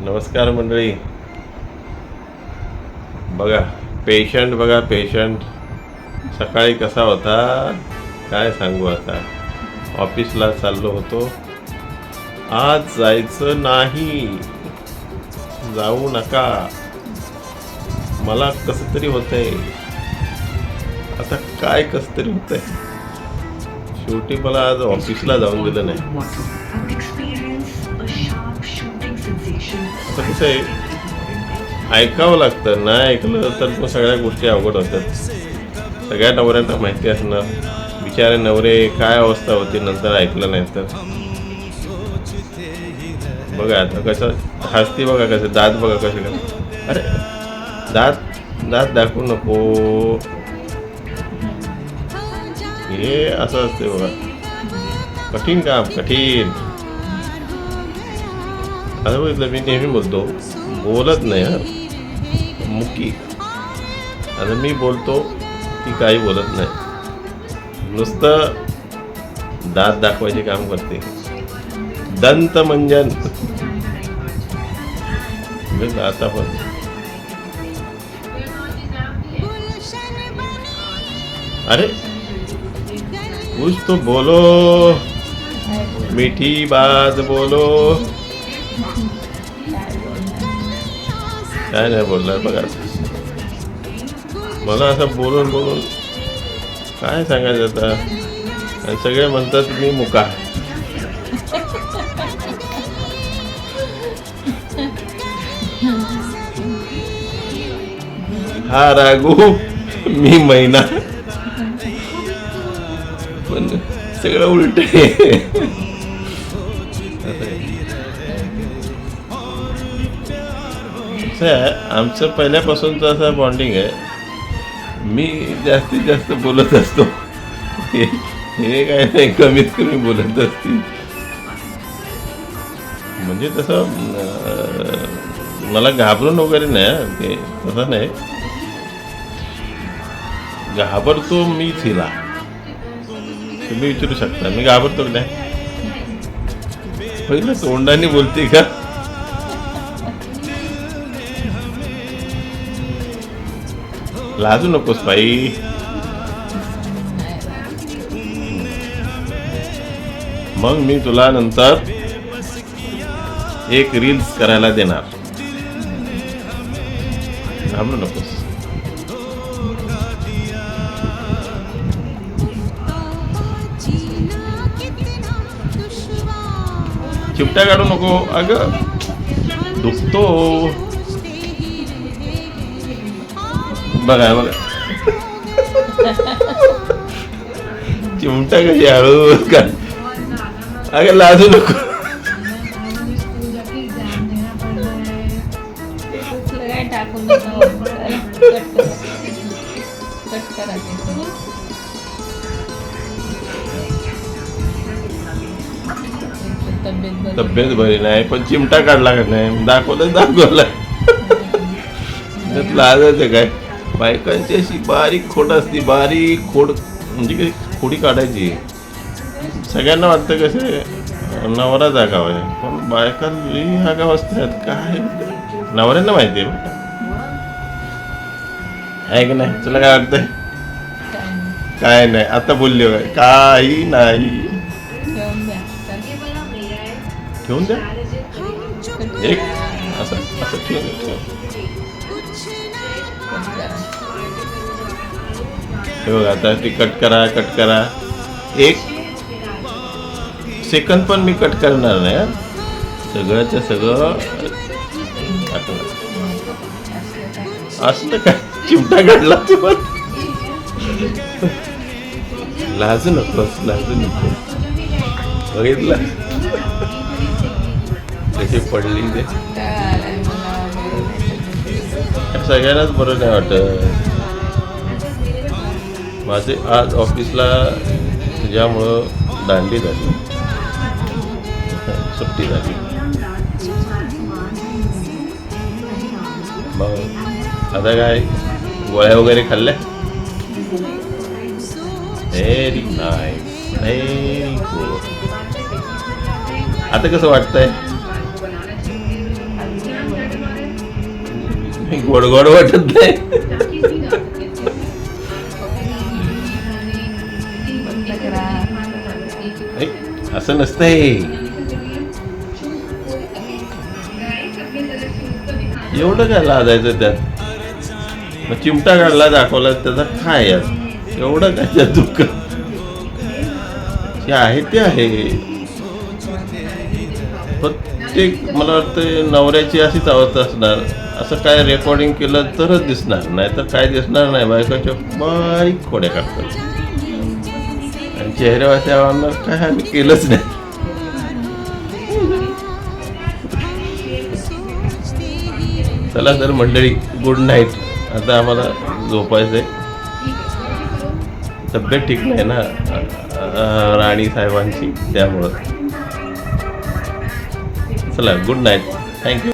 नमस्कार मंडळी. बघा पेशंट बघा पेशंट सकाळी कसा होता? काय सांगू आता? ऑफिसला चाललो होतो. आज जायचं नाही. जाऊ नका. मला कसं तरी होतंय. आता काय कसं तरी होतंय? शेवटी मला आज ऑफिसला जाऊन दिलं नाही. Sensation. कसं आहे? ऐकावं लागतं नाही ऐकलं तर मग सगळ्या गोष्टी अवघड होतात. सगळ्या नवऱ्यांना माहिती असणार. बिचारे नवरे काय अवस्था होती नंतर ऐकलं नाही तर. बघा आता कसं हसती बघा कसं दात बघा कसे अरे दात दात दाखवू नको. हे असं असते बघा. कठीण काम कठीण. आता बघितलं मी नेहमी बोलतो बोलत नाही यार मुकी आता मी बोलतो ती काही बोलत नाही। नुसतं दात दाखवायचे काम करते। दंत मंजन। आता पण। अरे कुछ तो बोलो। मीठी बात बोलो। काय नाही बोलणार बघा. मला असं बोलून बोलून काय सांगायचं आता? आणि सगळे म्हणतात मी मुका. हा रागू मी महिना पण सगळं उलट आमचं पहिल्यापासूनचं असं बॉन्डिंग आहे. मी जास्तीत जास्त बोलत असतो. हे हे काय नाही कमीत कमी बोलत असतील म्हणजे तसं मला घाबरून वगैरे नाही ते तसं नाही. घाबरतो मीच हिला तुम्ही विचारू शकता. मी घाबरतो नाही? पहिलं तोंडाने बोलते का? लाजू नकोस बाई. मग मी तुला नंतर एक रील्स करायला देणार. घाबरू नकोस. चिपट्या काढू नको अगं. दुखतो. बघा बघा. चिमटा कशी हळू का? अगं लाजू नको. तब्येत बरी. नाही पण चिमटा काढला का नाही? दाखवलं दाखवलं त्यात लाजायचं काय? बायकांची अशी बारीक खोड असती बारीक खोड म्हणजे काही खोडी काढायची सगळ्यांना वाटतं कसे नवरा जागाव आहे पण बायका लई आगाव असतात काय नवऱ्यांना माहिती आहे का. आहे की नाही तुला काय वाटतंय काय नाही. काय आता बोलले होय. काही नाही ठेवून द्या. एक. असं असं ठेवून. हे बघा आता ती कट करा कट करा. एक सेकंद पण मी कट करणार नाही सगळ्याचं सगळं असलं काय? चिमटा काढला तू पण. लाजू नकोस लाजू नको. बघितलं? कशी पडली ते. सगळ्यांनाच बरं नाही वाटत? माझे आज ऑफिसला तुझ्यामुळं दांडी झाली. सुट्टी झाली. मग आता काय? गोळ्या वगैरे खाल्ल्या? व्हेरी नाईस व्हेरी गुड आता कसं वाटतंय? गोड गोड वाटत नाही. असं नसतंय. एवढं काय लाजायचं त्यात? मग चिमटा काढला दाखवला त्याचा काय यात एवढं काय त्यात दुःख? जे आहे ते आहे. प्रत्येक मला वाटतं नवऱ्याची अशीच अवस्था असणार. असं काय रेकॉर्डिंग केलं तरच दिसणार नाही तर काय दिसणार नाही. बायकाच्या बारीक खोड्या काढतात. आणि चेहऱ्यावर म्हणणार काय आम्ही केलंच नाही. चला तर मंडळी गुड नाईट आता आम्हाला झोपायचं आहे तब्येत ठीक नाही ना राणी साहेबांची त्यामुळं. चला गुड नाईट थँक्यू